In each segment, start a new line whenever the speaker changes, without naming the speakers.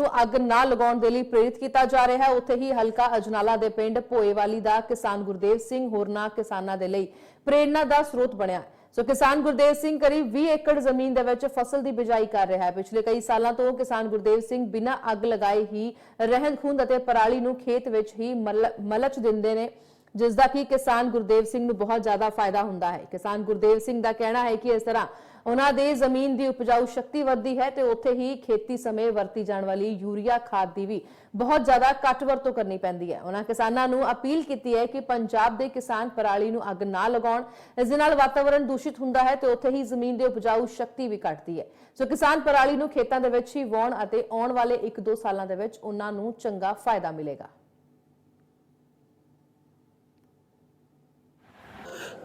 ਨੂੰ ਅੱਗ ਨਾ ਲਗਾਉਣ ਦੇ ਲਈ ਪ੍ਰੇਰਿਤ ਕੀਤਾ ਜਾ ਰਿਹਾ ਹੈ। ਉੱਥੇ ਹੀ ਹਲਕਾ ਅਜਨਾਲਾ ਦੇ ਪਿੰਡ ਭੋਏਵਾਲੀ ਦਾ ਕਿਸਾਨ ਗੁਰਦੇਵ ਸਿੰਘ ਹੋਰਨਾਂ ਕਿਸਾਨਾਂ ਦੇ ਲਈ ਪ੍ਰੇਰਣਾ ਦਾ ਸਰੋਤ ਬਣਿਆ ਸੋ ਕਿਸਾਨ ਗੁਰਦੇਵ ਸਿੰਘ ਕਰੀਬ 20 ਏਕੜ ਜ਼ਮੀਨ ਦੇ ਵਿੱਚ ਫਸਲ ਦੀ ਬਿਜਾਈ ਕਰ ਰਿਹਾ ਹੈ। ਪਿਛਲੇ ਕਈ ਸਾਲਾਂ ਤੋਂ ਕਿਸਾਨ ਗੁਰਦੇਵ ਸਿੰਘ ਬਿਨਾਂ ਅੱਗ ਲਗਾਏ ਹੀ ਰਹਿੰਦ ਖੂੰਦ ਅਤੇ ਪਰਾਲੀ ਨੂੰ ਖੇਤ ਵਿੱਚ ਹੀ ਮਲ- ਮਲਚ ਦਿੰਦੇ ਨੇ ਜਿਸ ਦਾ ਕਿ ਕਿਸਾਨ ਗੁਰਦੇਵ ਸਿੰਘ ਨੂੰ ਬਹੁਤ ਜ਼ਿਆਦਾ ਫਾਇਦਾ ਹੁੰਦਾ ਹੈ। ਕਿਸਾਨ ਗੁਰਦੇਵ ਸਿੰਘ ਦਾ ਕਹਿਣਾ ਹੈ ਕਿ ਇਸ ਤਰ੍ਹਾਂ ਉਹਨਾਂ ਦੇ ਜ਼ਮੀਨ ਦੀ ਉਪਜਾਊ ਸ਼ਕਤੀ ਵੱਧਦੀ ਹੈ ਤੇ ਉੱਥੇ ਹੀ ਖੇਤੀ ਸਮੇਂ ਵਰਤੀ ਜਾਣ ਵਾਲੀ ਯੂਰੀਆ ਖਾਦ ਦੀ ਵੀ ਬਹੁਤ ਜ਼ਿਆਦਾ ਘੱਟ ਵਰਤੋਂ ਕਰਨੀ ਪੈਂਦੀ ਹੈ। ਉਹਨਾਂ ਕਿਸਾਨਾਂ ਨੂੰ ਅਪੀਲ ਕੀਤੀ ਹੈ ਕਿ ਪੰਜਾਬ ਦੇ ਕਿਸਾਨ ਪਰਾਲੀ ਨੂੰ ਅੱਗ ਨਾ ਲਗਾਉਣ, ਇਸ ਦੇ ਨਾਲ ਵਾਤਾਵਰਣ ਦੂਸ਼ਿਤ ਹੁੰਦਾ ਹੈ ਤੇ ਉੱਥੇ ਹੀ ਜ਼ਮੀਨ ਦੀ ਉਪਜਾਊ ਸ਼ਕਤੀ ਵੀ ਘਟਦੀ ਹੈ। ਸੋ ਕਿਸਾਨ ਪਰਾਲੀ ਨੂੰ ਖੇਤਾਂ ਦੇ ਵਿੱਚ ਹੀ ਵਾਉਣ ਅਤੇ ਆਉਣ ਵਾਲੇ 1-2 ਸਾਲਾਂ ਦੇ ਵਿੱਚ ਉਹਨਾਂ ਨੂੰ ਚੰਗਾ ਫਾਇਦਾ ਮਿਲੇਗਾ।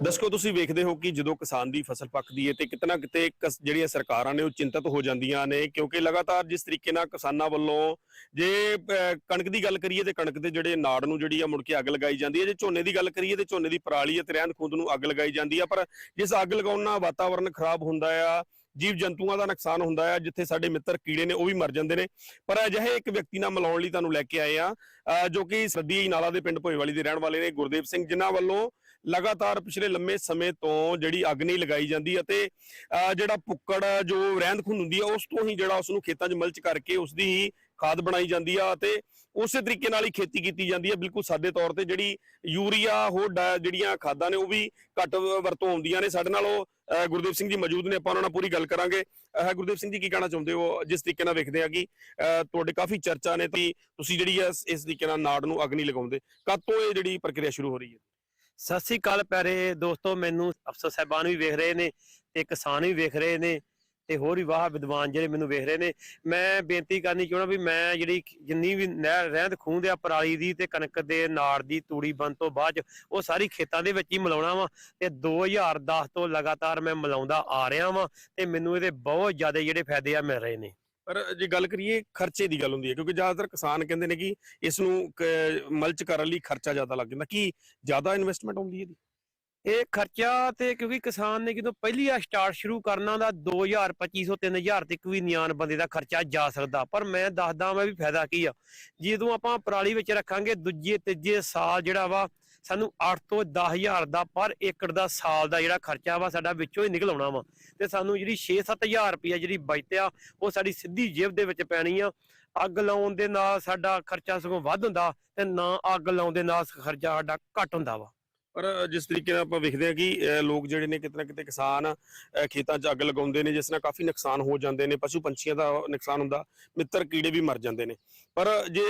ਦਰਸ਼ਕੋ ਤੁਸੀਂ ਵੇਖਦੇ ਹੋ ਕਿ ਜਦੋਂ ਕਿਸਾਨ ਦੀ ਫਸਲ ਪੱਕਦੀ ਹੈ ਤੇ ਕਿਤਨਾ ਕਿਤੇ ਜਿਹੜੀਆਂ ਸਰਕਾਰਾਂ ਨੇ ਉਹ ਚਿੰਤਤ ਹੋ ਜਾਂਦੀਆਂ ਨੇ ਕਿਉਂਕਿ ਲਗਾਤਾਰ ਜਿਸ ਤਰੀਕੇ ਨਾਲ ਕਿਸਾਨਾਂ ਵੱਲੋਂ ਜੇ ਕਣਕ ਦੀ ਗੱਲ ਕਰੀਏ ਤੇ ਕਣਕ ਦੇ ਜਿਹੜੇ ਨਾੜ ਨੂੰ ਜਿਹੜੀ ਆ ਮੁੜ ਕੇ ਅੱਗ ਲਗਾਈ ਜਾਂਦੀ ਹੈ ਜੇ ਝੋਨੇ ਦੀ ਗੱਲ ਕਰੀਏ ਤੇ ਝੋਨੇ ਦੀ ਪਰਾਲੀ ਅਤੇ ਰਹਿੰਦ ਖੂੰਦ ਨੂੰ ਅੱਗ ਲਗਾਈ ਜਾਂਦੀ ਆ ਪਰ ਜਿਸ ਅੱਗ ਲਗਾਉਣ ਨਾਲ ਵਾਤਾਵਰਣ ਖਰਾਬ ਹੁੰਦਾ ਆ ਜੀਵ ਜੰਤੂਆਂ ਦਾ ਨੁਕਸਾਨ ਹੁੰਦਾ ਆ ਜਿੱਥੇ ਸਾਡੇ ਮਿੱਤਰ ਕੀੜੇ ਨੇ ਉਹ ਵੀ ਮਰ ਜਾਂਦੇ ਨੇ। ਪਰ ਅਜਿਹੇ ਇੱਕ ਵਿਅਕਤੀ ਨਾਲ ਮਿਲਾਉਣ ਲਈ ਤੁਹਾਨੂੰ ਲੈ ਕੇ ਆਏ ਆ ਅਹ, ਜੋ ਕਿ ਸੱਦੀ ਨਾਲਾ ਦੇ ਪਿੰਡ ਭੋਏਵਾਲੀ ਦੇ ਰਹਿਣ ਵਾਲੇ ਨੇ ਗੁਰਦੇਵ ਸਿੰਘ ਜਿਨ੍ਹਾਂ ਵੱਲੋਂ ਲਗਾਤਾਰ ਪਿਛਲੇ ਲੰਮੇ ਸਮੇਂ ਤੋਂ ਜਿਹੜੀ ਅੱਗ ਨਹੀਂ ਲਗਾਈ ਜਾਂਦੀ ਅਤੇ ਅਹ, ਜਿਹੜਾ ਪੁੱਕੜ ਜੋ ਰਹਿੰਦ ਖੂੰਦ ਹੁੰਦੀ ਆ ਉਸ ਤੋਂ ਹੀ ਜਿਹੜਾ ਉਸ ਨੂੰ ਖੇਤਾਂ 'ਚ ਮਲਚ ਕਰਕੇ ਉਸ ਦੀ ਹੀ ਖਾਦ ਬਣਾਈ ਜਾਂਦੀ ਆ ਅਤੇ ਉਸੇ ਤਰੀਕੇ ਨਾਲ ਹੀ ਖੇਤੀ ਕੀਤੀ ਜਾਂਦੀ ਹੈ ਬਿਲਕੁਲ ਸਾਦੇ ਤੌਰ ਤੇ ਜਿਹੜੀ ਯੂਰੀਆ ਹੋਰ ਡਾ- ਜਿਹੜੀਆਂ ਖਾਦਾਂ ਨੇ ਉਹ ਵੀ ਘੱਟ ਵਰਤੋਂ ਆਉਂਦੀਆਂ ਨੇ। ਸਾਡੇ ਨਾਲ ਉਹ ਅਹ, ਗੁਰਦੇਵ ਸਿੰਘ ਜੀ ਮੌਜੂਦ ਨੇ ਆਪਾਂ ਉਹਨਾਂ ਨਾਲ ਪੂਰੀ ਗੱਲ ਕਰਾਂਗੇ। ਅਹ, ਗੁਰਦੇਵ ਸਿੰਘ ਜੀ ਕੀ ਕਹਿਣਾ ਚਾਹੁੰਦੇ ਹੋ? ਜਿਸ ਤਰੀਕੇ ਨਾਲ ਵੇਖਦੇ ਆ ਕਿ ਅਹ, ਤੁਹਾਡੇ ਕਾਫੀ ਚਰਚਾ ਨੇ ਤੇ ਤੁਸੀਂ ਜਿਹੜੀ ਆ ਇਸ- ਤਰੀਕੇ ਨਾਲ ਨਾੜ ਨੂੰ ਅਗਨੀ ਲਗਾਉਂਦੇ। ਕਦ ਤੋਂ ਇਹ ਜਿਹੜੀ ਪ੍ਰਕਿਰਿਆ ਸ਼ੁਰੂ ਹੋ ਰਹੀ ਹੈ?
ਸਤਿ ਸ੍ਰੀ ਅਕਾਲ ਪਿਆਰੇ ਦੋਸਤੋ, ਮੈਨੂੰ ਅਫਸਰ ਸਾਹਿਬਾਨ ਵੀ ਵੇਖ ਰਹੇ ਨੇ ਤੇ ਕਿਸਾਨ ਵੀ ਵੇਖ ਰਹੇ ਨੇ ਤੇ ਹੋਰ ਵੀ ਵਾਹ ਵਿਦਵਾਨ ਜਿਹੜੇ ਮੈਨੂੰ ਵੇਖ ਰਹੇ ਨੇ। ਮੈਂ ਬੇਨਤੀ ਕਰਨੀ ਚਾਹੁੰਦਾ ਵੀ ਮੈਂ ਜਿਹੜੀ ਜਿੰਨੀ ਵੀ ਨਹਿਰ ਰਹਿੰਦ ਖੂੰਦ ਆ, ਪਰਾਲੀ ਦੀ ਤੇ ਕਣਕ ਦੇ ਨਾੜ ਦੀ ਤੂੜੀ ਬੰਦ ਤੋਂ ਬਾਅਦ ਉਹ ਸਾਰੀ ਖੇਤਾਂ ਦੇ ਵਿੱਚ ਹੀ ਮਿਲਾਉਣਾ ਵਾ ਤੇ 2010 ਤੋਂ ਲਗਾਤਾਰ ਮੈਂ ਮਿਲਾਉਂਦਾ ਆ ਰਿਹਾ ਵਾਂ ਤੇ ਮੈਨੂੰ ਇਹਦੇ ਬਹੁਤ ਜ਼ਿਆਦਾ ਜਿਹੜੇ ਫਾਇਦੇ ਆ ਮਿਲ ਰਹੇ ਨੇ।
ਪਰ ਜੇ ਗੱਲ ਕਰੀਏ ਖਰਚੇ ਦੀ ਗੱਲ ਹੁੰਦੀ ਹੈ, ਕਿਉਂਕਿ ਜ਼ਿਆਦਾਤਰ ਕਿਸਾਨ ਕਹਿੰਦੇ ਨੇ ਕਿ ਇਸ ਨੂੰ ਕ- ਮਲਚ ਕਰਨ ਲਈ ਖਰਚਾ ਜ਼ਿਆਦਾ ਲੱਗ ਜਾਂਦਾ। ਕੀ ਜ਼ਿਆਦਾ ਇਨਵੈਸਟਮੈਂਟ ਹੁੰਦੀ ਹੈ ਇਹਦੀ?
ਇਹ ਖਰਚਾ ਤੇ ਕਿਉਂਕਿ ਕਿਸਾਨ ਨੇ ਜਦੋਂ ਪਹਿਲੀ ਆ ਸਟਾਰਟ ਸ਼ੁਰੂ ਕਰਨਾ ਦਾ 2000 2500 3000 ਤੱਕ ਵੀ ਨਿਆਣ ਬੰਦੇ ਦਾ ਖਰਚਾ ਜਾ ਸਕਦਾ। ਪਰ ਮੈਂ ਦੱਸਦਾ ਮੈਂ ਵੀ ਫਾਇਦਾ ਕੀ ਆ। ਜਦੋਂ ਆਪਾਂ ਪਰਾਲੀ ਵਿੱਚ ਰੱਖਾਂਗੇ, ਦੂਜੇ, ਤੀਜੇ ਸਾਲ ਜਿਹੜਾ ਵਾ ਸਾਨੂੰ 8 ਤੋਂ 10000 ਦਾ ਪਰ ਏਕੜ ਦਾ ਸਾਲ ਦਾ ਜਿਹੜਾ ਖਰਚਾ ਵਾ ਸਾਡਾ ਵਿੱਚੋਂ ਹੀ ਨਿਕਲ ਆਉਣਾ ਵਾ। ਤੇ ਸਾਨੂੰ ਜਿਹੜੀ 6-7000 ਰੁਪਈਆ ਜਿਹੜੀ ਬਚਤ ਆ ਉਹ ਸਾਡੀ ਸਿੱਧੀ ਜੇਬ ਦੇ ਵਿੱਚ ਪੈਣੀ ਆ। ਅੱਗ ਲਾਉਣ ਦੇ ਨਾਲ ਸਾਡਾ ਖਰਚਾ ਸਗੋਂ ਵੱਧ ਹੁੰਦਾ ਤੇ ਨਾ ਅੱਗ ਲਾਉਣ ਦੇ ਨਾਲ ਖਰਚਾ ਸਾਡਾ ਘੱਟ ਹੁੰਦਾ ਵਾ।
ਪਰ ਜਿਸ ਤਰੀਕੇ ਨਾਲ ਆਪਾਂ ਵੇਖਦੇ ਹਾਂ ਕਿ ਲੋਕ ਜਿਹੜੇ ਨੇ ਕਿਤੇ ਨਾ ਕਿਤੇ ਕਿਸਾਨ ਅਹ, ਖੇਤਾਂ 'ਚ ਅੱਗ ਲਗਾਉਂਦੇ ਨੇ ਜਿਸ ਨਾਲ ਕਾਫੀ ਨੁਕਸਾਨ ਹੋ ਜਾਂਦੇ ਨੇ ਪਸ਼ੂ ਪੰਛੀਆਂ ਦਾ ਨੁਕਸਾਨ ਹੁੰਦਾ ਮਿੱਤਰ ਕੀੜੇ ਵੀ ਮਰ ਜਾਂਦੇ ਨੇ। ਪਰ ਜੇ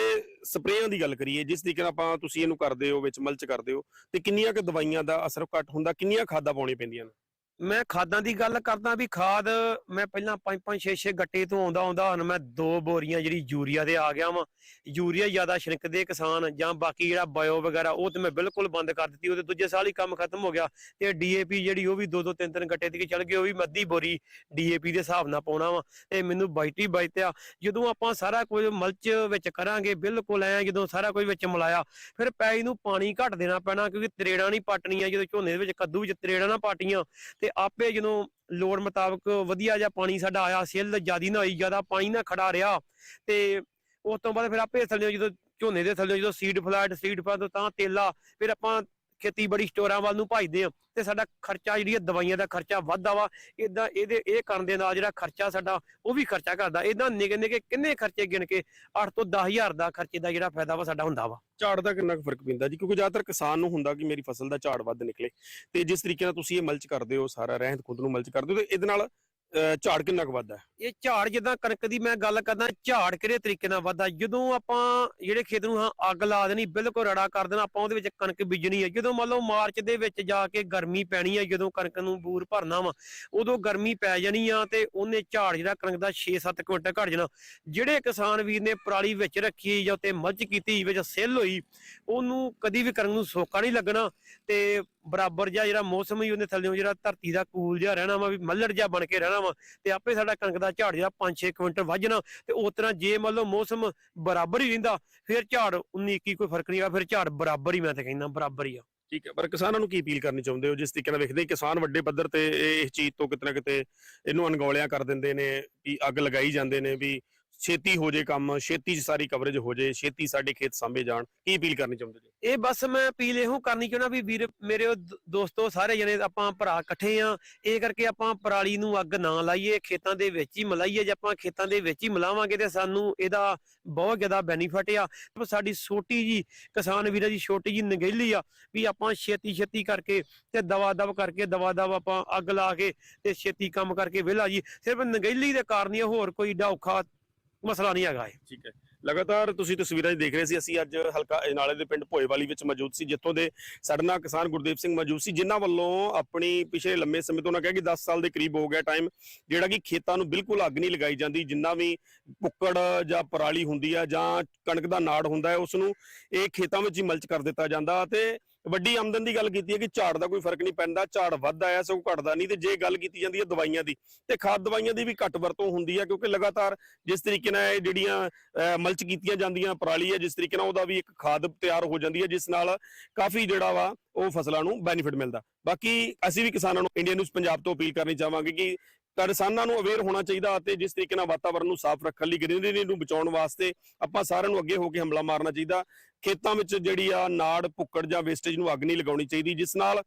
ਸਪਰੇਆਂ ਦੀ ਗੱਲ ਕਰੀਏ ਜਿਸ ਤਰੀਕੇ ਨਾਲ ਆਪਾਂ ਤੁਸੀਂ ਇਹਨੂੰ ਕਰਦੇ ਹੋ ਵਿੱਚ ਮਲਚ ਕਰਦੇ ਹੋ ਤੇ ਕਿੰਨੀਆਂ ਕੁ ਦਵਾਈਆਂ ਦਾ ਅਸਰ ਘੱਟ ਹੁੰਦਾ ਕਿੰਨੀਆਂ ਖਾਦਾਂ ਪਾਉਣੀਆਂ ਪੈਂਦੀਆਂ ਨੇ?
ਮੈਂ ਖਾਦਾਂ ਦੀ ਗੱਲ ਕਰਦਾ ਵੀ ਖਾਦ ਮੈਂ ਪਹਿਲਾਂ 5-5 6-6 ਗੱਟੇ ਤੋਂ ਆਉਂਦਾ ਆਉਂਦਾ, ਹੁਣ ਮੈਂ ਦੋ ਬੋਰੀਆਂ ਜਿਹੜੀ ਯੂਰੀਆ ਦੇ ਆ ਗਿਆ ਵਾਂ। ਯੂਰੀਆ ਜ਼ਿਆਦਾ ਛਿਣਕਦੇ ਕਿਸਾਨ, ਜਾਂ ਬਾਕੀ ਜਿਹੜਾ ਬਾਇਓ ਵਗੈਰਾ, ਉਹ ਤੇ ਮੈਂ ਬਿਲਕੁਲ ਬੰਦ ਕਰ ਦਿੱਤੀ, ਉਹਦੇ ਦੂਜੇ ਸਾਲ ਹੀ ਕੰਮ ਖਤਮ ਹੋ ਗਿਆ। ਤੇ ਡੀਏਪੀ ਜਿਹੜੀ ਉਹ ਵੀ ਦੋ ਦੋ, ਤਿੰਨ ਤਿੰਨ ਗੱਟੇ ਦੀ ਚੱਲ ਗਈ, ਉਹ ਵੀ ਮੱਦੀ ਬੋਰੀ ਡੀਏਪੀ ਦੇ ਹਿਸਾਬ ਨਾਲ ਪਾਉਣਾ ਵਾ। ਤੇ ਮੈਨੂੰ ਬਾਈਟੀ ਬਾਈਤਿਆ, ਜਦੋਂ ਆਪਾਂ ਸਾਰਾ ਕੁਝ ਮਲਚ ਵਿੱਚ ਕਰਾਂਗੇ, ਬਿਲਕੁਲ ਐ ਜਦੋਂ ਸਾਰਾ ਕੁਝ ਵਿੱਚ ਮਿਲਾਇਆ, ਫਿਰ ਪੈਈ ਨੂੰ ਪਾਣੀ ਘੱਟ ਦੇਣਾ ਪੈਣਾ, ਕਿਉਂਕਿ ਤਰੇੜਾਂ ਨਹੀਂ ਪਾਟਣੀਆਂ, ਜਦੋਂ ਝੋਨੇ ਦੇ ਵਿੱਚ ਕੱਦੂ ਵਿੱਚ ਤਰੇੜਾਂ ਨਾ ਪਾਟੀਆਂ। ਤੇ ਆਪੇ ਜਦੋਂ ਲੋੜ ਮੁਤਾਬਕ ਵਧੀਆ ਜਿਹਾ ਪਾਣੀ ਸਾਡਾ ਆਇਆ, ਸਿੱਲ ਜਿਆਦੀ ਨਾ ਹੋਈ, ਜ਼ਿਆਦਾ ਪਾਣੀ ਨਾ ਖੜਾ ਰਿਹਾ ਤੇ ਉਸ ਤੋਂ ਬਾਅਦ ਫਿਰ ਆਪੇ ਥੱਲੇ ਜਦੋਂ ਝੋਨੇ ਦੇ ਥੱਲੇ ਜਦੋਂ ਸੀਡ ਫਲੈਟ ਸੀਡ ਫਲੈਟ ਤਾਂ ਤੇਲਾ, ਫਿਰ ਆਪਾਂ ਖੇਤੀਬਾੜੀ ਸਟੋਰਾਂ ਵੱਲ ਨੂੰ ਭਜਦੇ ਆ ਤੇ ਸਾਡਾ ਖਰਚਾ ਜਿਹੜੀ ਦਵਾਈਆਂ ਦਾ ਖਰਚਾ ਵੱਧਦਾ ਵਾ ਇਦਾਂ ਇਹਦੇ, ਇਹ ਕਰਨ ਦੇ ਨਾਲ ਜਿਹੜਾ ਖਰਚਾ ਸਾਡਾ ਉਹ ਵੀ ਖਰਚਾ ਕਰਦਾ ਇਦਾਂ ਨਿੱਕੇ ਨਿੱਕੇ ਕਿੰਨੇ ਖਰਚੇ ਗਿਣ ਕੇ 8 ਤੋਂ 10000 ਦਾ ਖਰਚੇ ਦਾ ਜਿਹੜਾ ਫਾਇਦਾ ਵਾ ਸਾਡਾ ਹੁੰਦਾ ਵਾ।
ਝਾੜ ਦਾ ਕਿੰਨਾ ਕੁ ਫ਼ਰਕ ਪੈਂਦਾ ਜੀ? ਕਿਉਂਕਿ ਜ਼ਿਆਦਾਤਰ ਕਿਸਾਨ ਨੂੰ ਹੁੰਦਾ ਕਿ ਮੇਰੀ ਫਸਲ ਦਾ ਝਾੜ ਵੱਧ ਨਿਕਲੇ। ਤੇ ਜਿਸ ਤਰੀਕੇ ਨਾਲ ਤੁਸੀਂ ਇਹ ਮਲਚ ਕਰਦੇ ਹੋ, ਸਾਰਾ ਰਹਿੰਦ ਖੁੰਦ ਨੂੰ ਮਲਚ ਕਰਦੇ ਹੋ ਤੇ ਇਹਦੇ ਨਾਲ ਝਾੜ ਕਿੰਨਾ ਕੁ ਵੱਧਦਾ?
ਇਹ ਝਾੜ ਜਿੱਦਾਂ ਕਣਕ ਦੀ ਮੈਂ ਗੱਲ ਕਰਦਾ, ਝਾੜ ਕਿਹੜੇ ਤਰੀਕੇ ਨਾਲ ਵੱਧਦਾ? ਜਦੋਂ ਆਪਾਂ ਜਿਹੜੇ ਖੇਤ ਨੂੰ ਹਾਂ ਅੱਗ ਲਾ ਦੇਣੀ, ਬਿਲਕੁਲ ਰੜਾ ਕਰ ਦੇਣਾ, ਆਪਾਂ ਉਹਦੇ ਵਿੱਚ ਕਣਕ ਬੀਜਣੀ ਹੈ। ਜਦੋਂ ਮੰਨ ਲਓ ਮਾਰਚ ਦੇ ਵਿੱਚ ਜਾ ਕੇ ਗਰਮੀ ਪੈਣੀ ਹੈ, ਜਦੋਂ ਕਣਕ ਨੂੰ ਬੂਰ ਭਰਨਾ ਵਾ, ਉਦੋਂ ਗਰਮੀ ਪੈ ਜਾਣੀ ਆ ਤੇ ਉਹਨੇ ਝਾੜ ਜਿਹੜਾ ਕਣਕ ਦਾ 6-7 ਕੁਇੰਟਲ ਘਟ ਜਾਣਾ। ਜਿਹੜੇ ਕਿਸਾਨ ਵੀਰ ਨੇ ਪਰਾਲੀ ਵਿੱਚ ਰੱਖੀ ਜਾਂ ਤੇ ਮੱਝ ਕੀਤੀ, ਵਿੱਚ ਸਿੱਲ ਹੋਈ, ਉਹਨੂੰ ਕਦੀ ਵੀ ਕਣਕ ਨੂੰ ਸੋਕਾ ਨਹੀਂ ਲੱਗਣਾ ਤੇ ਬਰਾਬਰ ਜਿਹਾ ਜਿਹੜਾ ਮੌਸਮ ਹੀ ਉਹਨੇ ਥੱਲੇੋਂ ਜਿਹੜਾ ਧਰਤੀ ਦਾ ਕੂਲ ਜਿਹਾ ਰਹਿਣਾ ਵਾ, ਵੀ ਮੱਲੜ ਜਿਹਾ ਬਣ ਕੇ ਰਹਿਣਾ ਵਾ, ਤੇ ਆਪੇ ਸਾਡਾ ਕਣਕ ਦਾ ਝਾੜ ਜਿਹੜਾ 5-6 ਕੁਇੰਟਲ ਵੱਧ ਤੇ ਉਸ ਤਰ੍ਹਾਂ ਜੇ ਮੰਨ ਲਓ ਮੌਸਮ ਬਰਾਬਰ ਹੀ ਰਹਿੰਦਾ, ਫਿਰ ਝਾੜ 19 21 ਕੋਈ ਫ਼ਰਕ ਨਹੀਂ ਆ ਫਿਰ ਝਾੜ ਬਰਾਬਰ ਹੀ ਮੈਂ ਤੇ ਕਹਿੰਦਾ, ਬਰਾਬਰ ਹੀ ਆ।
ਠੀਕ ਹੈ, ਪਰ ਕਿਸਾਨਾਂ ਨੂੰ ਕੀ ਅਪੀਲ ਕਰਨੀ ਚਾਹੁੰਦੇ ਹੋ? ਜਿਸ ਤਰੀਕੇ ਨਾਲ ਵੇਖਦੇ ਕਿਸਾਨ ਵੱਡੇ ਪੱਧਰ ਤੇ ਇਹ- ਇਸ ਚੀਜ਼ ਤੋਂ ਕਿਤੇ ਨਾ ਕਿਤੇ ਇਹਨੂੰ ਅਣਗੌਲਿਆਂ ਕਰ ਦਿੰਦੇ ਨੇ ਕਿ ਅੱਗ ਲਗਾਈ ਜਾਂਦੇ ਨੇ, ਵੀ ਛੇਤੀ ਹੋ ਜੇ ਕੰਮ, ਛੇਤੀ 'ਚ ਸਾਰੀ ਕਵਰੇਜ ਹੋ ਜੇ, ਛੇਤੀ ਸਾਡੇ ਖੇਤ ਸਾਂਭੇ ਜਾਣ, ਕੀ ਅਪੀਲ ਕਰਨੀ ਚਾਹੁੰਦੇ ਜੀ?
ਇਹ ਬਸ ਮੈਂ ਅਪੀਲ ਇਹੋ ਕਰਨੀ ਚਾਹੁੰਦਾ ਵੀ ਵੀਰ, ਮੇਰੇ ਦੋਸਤੋ ਸਾਰੇ ਜਣੇ ਆਪਾਂ ਭਰਾ ਇਕੱਠੇ ਆ, ਇਹ ਕਰਕੇ ਆਪਾਂ ਪਰਾਲੀ ਨੂੰ ਅੱਗ ਨਾ ਲਾਈਏ, ਖੇਤਾਂ ਦੇ ਵਿੱਚ ਹੀ ਮਲਾਈਏ, ਜੇ ਆਪਾਂ ਖੇਤਾਂ ਦੇ ਵਿੱਚ ਹੀ ਮਲਾਵਾਂਗੇ ਤੇ ਸਾਨੂੰ ਇਹਦਾ ਬਹੁਤ ਜ਼ਿਆਦਾ ਬੈਨੀਫਿਟ ਆ। ਸਾਡੀ ਛੋਟੀ ਜੀ ਕਿਸਾਨ ਵੀਰਾਂ ਦੀ ਛੋਟੀ ਜੀ ਨਗੇਲੀ ਆ ਵੀ ਆਪਾਂ ਛੇਤੀ ਛੇਤੀ ਕਰਕੇ ਤੇ ਦਵਾ ਦਵ ਕਰਕੇ, ਦਵਾ ਦਵ ਆਪਾਂ ਅੱਗ ਲਾ ਕੇ ਤੇ ਛੇਤੀ ਕੰਮ ਕਰਕੇ ਵਿਹਲਾ ਜੀ। ਸਿਰਫ ਨਗੇਲੀ ਦੇ ਕਾਰਨ ਹੀ ਹੋਰ ਕੋਈ ਏਡਾ ਔਖਾ ਮਸਲਾ ਨਹੀਂ ਹੈਗਾ ਇਹ।
ਠੀਕ ਹੈ। ਲਗਾਤਾਰ ਤੁਸੀਂ ਤਸਵੀਰਾਂ 'ਚ ਦੇਖ ਰਹੇ ਸੀ, ਅਸੀਂ ਅੱਜ ਹਲਕਾ ਅਜਨਾਲੇ ਦੇ ਪਿੰਡ ਭੋਏਵਾਲੀ ਵਿੱਚ ਮੌਜੂਦ ਸੀ, ਜਿੱਥੋਂ ਦੇ ਸਾਡੇ ਨਾਲ ਕਿਸਾਨ ਗੁਰਦੇਵ ਸਿੰਘ ਮੌਜੂਦ ਸੀ, ਜਿਨ੍ਹਾਂ ਵੱਲੋਂ ਆਪਣੀ ਪਿਛਲੇ ਲੰਮੇ ਸਮੇਂ ਤੋਂ ਉਹਨਾਂ ਕਿਹਾ ਕਿ 10 ਸਾਲ ਦੇ ਕਰੀਬ ਹੋ ਗਿਆ ਟਾਈਮ ਜਿਹੜਾ ਕਿ ਖੇਤਾਂ ਨੂੰ ਬਿਲਕੁਲ ਅੱਗ ਨਹੀਂ ਲਗਾਈ ਜਾਂਦੀ, ਜਿੰਨਾ ਵੀ ਕੁੱਕੜ ਜਾਂ ਪਰਾਲੀ ਹੁੰਦੀ ਆ ਜਾਂ ਕਣਕ ਦਾ ਨਾੜ ਹੁੰਦਾ ਹੈ, ਉਸ ਨੂੰ ਇਹ ਖੇਤਾਂ ਵਿੱਚ ਹੀ ਮਲਚ ਕਰ ਦਿੱਤਾ ਜਾਂਦਾ ਤੇ ਵੱਡੀ ਆਮਦਨ ਦੀ ਗੱਲ ਕੀਤੀ ਹੈ ਕਿ ਝਾੜ ਦਾ ਕੋਈ ਫ਼ਰਕ ਨਹੀਂ ਪੈਂਦਾ, ਝਾੜ ਵੱਧਦਾ ਹੈ ਸਗੋਂ ਘਟਦਾ ਨਹੀਂ, ਤੇ ਜੇ ਗੱਲ ਕੀਤੀ ਜਾਂਦੀ ਹੈ ਦਵਾਈਆਂ ਦੀ, ਤੇ ਖਾਦ ਦਵਾਈਆਂ ਦੀ ਵੀ ਘੱਟ ਵਰਤੋਂ ਹੁੰਦੀ ਹੈ, ਕਿਉਂਕਿ ਲਗਾਤਾਰ ਜਿਸ ਤਰੀਕੇ ਨਾਲ ਇਹ ਜਿਹੜੀਆਂ ਮਲਚ ਕੀਤੀਆਂ ਜਾਂਦੀਆਂ ਪਰਾਲੀ ਹੈ, ਜਿਸ ਤਰੀਕੇ ਨਾਲ ਉਹਦਾ ਵੀ ਇੱਕ ਖਾਦ ਤਿਆਰ ਹੋ ਜਾਂਦੀ ਹੈ, ਜਿਸ ਨਾਲ ਕਾਫੀ ਜਿਹੜਾ ਵਾ ਉਹ ਫਸਲਾਂ ਨੂੰ ਬੈਨੀਫਿਟ ਮਿਲਦਾ। ਬਾਕੀ ਅਸੀਂ ਵੀ ਕਿਸਾਨਾਂ ਨੂੰ ਇੰਡੀਆ ਨਿਊਜ਼ ਪੰਜਾਬ ਤੋਂ ਅਪੀਲ ਕਰਨੀ ਚਾਹਾਂਗੇ ਕਿ ਕਿਸਾਨਾਂ ਨੂੰ ਅਵੇਅਰ ਹੋਣਾ ਚਾਹੀਦਾ ਅਤੇ ਜਿਸ ਤਰੀਕੇ ਨਾਲ ਵਾਤਾਵਰਣ ਨੂੰ ਸਾਫ਼ ਰੱਖਣ ਲਈ ਗ੍ਰੀਨਰੀ ਨੂੰ ਬਚਾਉਣ ਵਾਸਤੇ ਆਪਾਂ ਸਾਰਿਆਂ ਨੂੰ ਅੱਗੇ ਹੋ ਕੇ ਹਮਲਾ ਮਾਰਨਾ ਚਾਹੀਦਾ। ਖੇਤਾਂ ਵਿੱਚ ਜਿਹੜੀ ਆ ਨਾੜ, ਭੁੱਕੜ ਜਾਂ ਵੇਸਟੇਜ ਨੂੰ ਅੱਗ ਨਹੀਂ ਲਗਾਉਣੀ ਚਾਹੀਦੀ, ਜਿਸ ਨਾਲ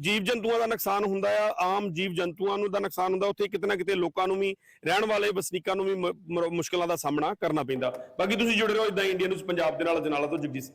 ਜੀਵ ਜੰਤੂਆਂ ਦਾ ਨੁਕਸਾਨ ਹੁੰਦਾ ਆ, ਆਮ ਜੀਵ ਜੰਤੂਆਂ ਨੂੰ ਦਾ ਨੁਕਸਾਨ ਹੁੰਦਾ, ਉੱਥੇ ਕਿਤੇ ਨਾ ਕਿਤੇ ਲੋਕਾਂ ਨੂੰ ਵੀ, ਰਹਿਣ ਵਾਲੇ ਵਸਨੀਕਾਂ ਨੂੰ ਵੀ ਮ- ਮ- ਮੁਸ਼ਕਲਾਂ ਦਾ ਸਾਹਮਣਾ ਕਰਨਾ ਪੈਂਦਾ। ਬਾਕੀ ਤੁਸੀਂ ਜੁੜੇ ਰਹੋ ਇਦਾਂ ਇੰਡੀਆ ਨਿਊਜ਼ ਪੰਜਾਬ ਦੇ ਨਾਲ ਜਨਾਲਾ ਤੋਂ ਜਗਜੀਤ